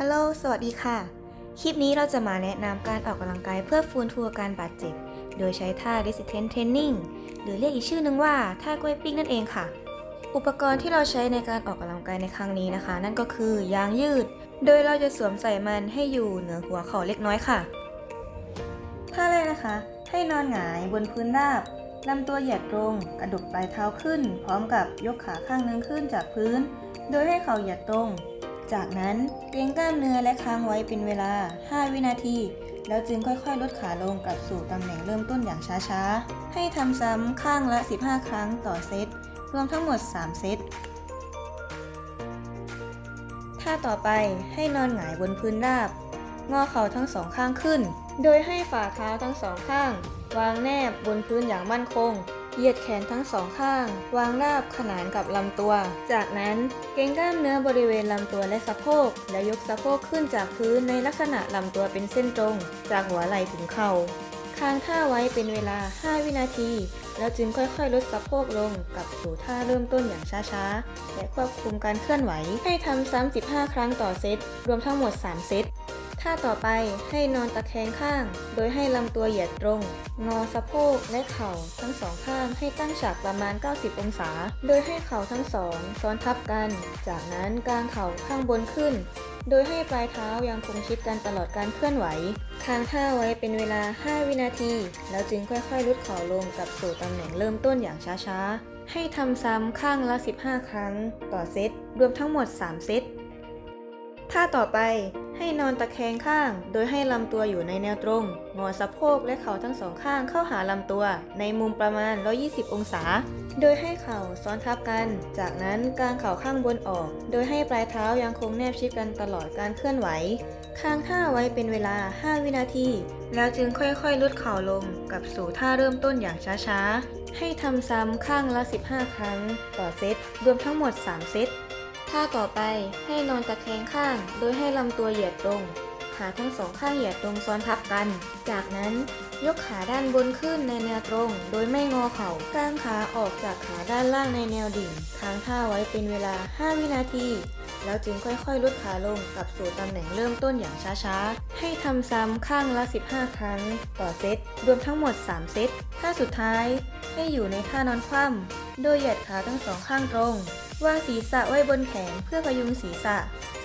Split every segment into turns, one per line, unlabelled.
ฮัลโหล สวัสดีค่ะ คลิปนี้เราจะมาแนะนำการออกกำลังกายเพื่อฟื้นฟูอาการบาดเจ็บ โดยใช้ท่า resistance training หรือเรียกอีกชื่อนึงว่าท่ากล้วยปิ้งนั่นเองค่ะ อุปกรณ์ที่เราใช้ในการออกกำลังกายในครั้งนี้นะคะ นั่นก็คือยางยืด โดยเราจะสวมใส่มันให้อยู่เหนือหัวเข่าเล็กน้อยค่ะ ท่าแรกนะคะ ให้นอนหงายบนพื้นราบลำตัวเหยียดตรง กระดุกปลายเท้าขึ้น พร้อมกับยกขาข้างนึงขึ้นจากพื้น โดยให้เข่าเหยียดตรง จากนั้นเกร็งกล้ามเนื้อและค้างไว้เป็นเวลา 5 วินาที แล้วจึงค่อยๆ ลดขาลงกลับสู่ตำแหน่งเริ่มต้นอย่างช้าๆ ให้ทำซ้ำข้างละ 15 ครั้งต่อเซต รวมทั้งหมด 3 เซตท่าต่อไปให้นอนหงายบนพื้นราบ งอเข่าทั้งสองข้างขึ้น โดยให้ฝ่าเท้าทั้งสองข้าง วางแนบบนพื้นอย่างมั่นคง เหยียดแขนทั้งสองข้าง วางราบขนานกับลำตัว จากนั้นเกรงกล้ามเนื้อบริเวณลำตัวและสะโพก และยกสะโพกขึ้นจากพื้นในลักษณะลำตัวเป็นเส้นตรง จากหัวไหล่ถึงเข่าค้างท่าไว้เป็นเวลา 5 วินาที แล้วจึงค่อยๆ ลดสะโพกลงกลับสู่ท่าเริ่มต้นอย่างช้าๆ และควบคุมการเคลื่อนไหว ให้ทำซ้ำ15 ครั้งต่อเซต รวมทั้งหมด 3 เซต ท่าต่อไปให้นอนตะแคงข้าง โดยให้ลำตัวเหยียดตรง งอสะโพกและเข่าทั้งสองข้างให้ตั้งฉากประมาณ 90 องศา โดยให้เข่าทั้งสองซ้อนทับกัน จากนั้นกางเข่าข้างบนขึ้น โดยให้ปลายเท้ายังคงชิดกันตลอดการเคลื่อนไหวค้างท่าไว้เป็นเวลา 5 วินาที แล้วจึงค่อยๆลดเข่าลงกลับสู่ตำแหน่งเริ่มต้นอย่างช้าๆ ให้ทำซ้ำข้างละ 15 ครั้ง ต่อเซตรวมทั้งหมด 3 เซต ท่าต่อไปให้นอนตะแคงข้าง โดยให้ลำตัวอยู่ในแนวตรงงอสะโพกและเข่าทั้งสองข้างเข้าหาลำตัว ในมุมประมาณ 120 องศา โดยให้เข่าซ้อนทับกัน จากนั้นกางเข่าข้างบนออก โดยให้ปลายเท้ายังคงแนบชิดกันตลอดการเคลื่อนไหวค้างท่าไว้เป็นเวลา 5 วินาที แล้วจึงค่อยๆลดเข่าลงกลับสู่ท่าเริ่มต้นอย่างช้าๆ ให้ทำซ้ำข้างละ 15 ครั้ง ต่อเซตรวมทั้งหมด 3 เซต ท่าต่อไปให้นอนตะแคงข้าง โดยให้ลำตัวเหยียดตรง ขาทั้งสองข้างเหยียดตรงซ้อนทับกัน จากนั้นยกขาด้านบนขึ้นในแนวตรง โดยไม่งอเข่ากางขาออกจากขาด้านล่างในแนวดิ่งค้างท่าไว้เป็นเวลา 5 วินาที แล้วจึงค่อยๆ ลดขาลงกลับสู่ตำแหน่งเริ่มต้นอย่างช้าๆ ให้ทำซ้ำข้างละ 15 ครั้ง ต่อเซต รวมทั้งหมด 3 เซตท่าสุดท้าย ให้อยู่ในท่านอนคว่ำ โดยเหยียดขาทั้งสองข้างตรง วางศีรษะไว้บนแขนเพื่อพยุงศีรษะ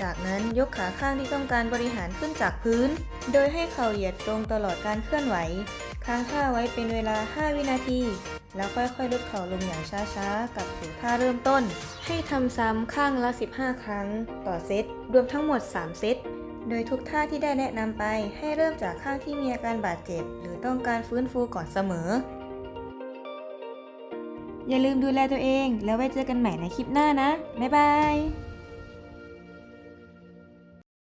จากนั้นยกขาข้างที่ต้องการบริหารขึ้นจากพื้น โดยให้เข่าเหยียดตรงตลอดการเคลื่อนไหว ค้างท่าไว้เป็นเวลา 5 วินาที แล้วค่อยๆลดเข่าลงอย่างช้าๆ กับสู่ท่าเริ่มต้น ให้ทำซ้ำข้างละ 15 ครั้ง ต่อเซต รวมทั้งหมด 3 เซต โดยทุกท่าที่ได้แนะนำไป ให้เริ่มจากข้างที่มีอาการบาดเจ็บ หรือต้องการฟื้นฟูก่อนเสมอ อย่าลืมดูแลตัวเอง แล้วไว้เจอกันใหม่ในคลิปหน้านะ บ๊ายบาย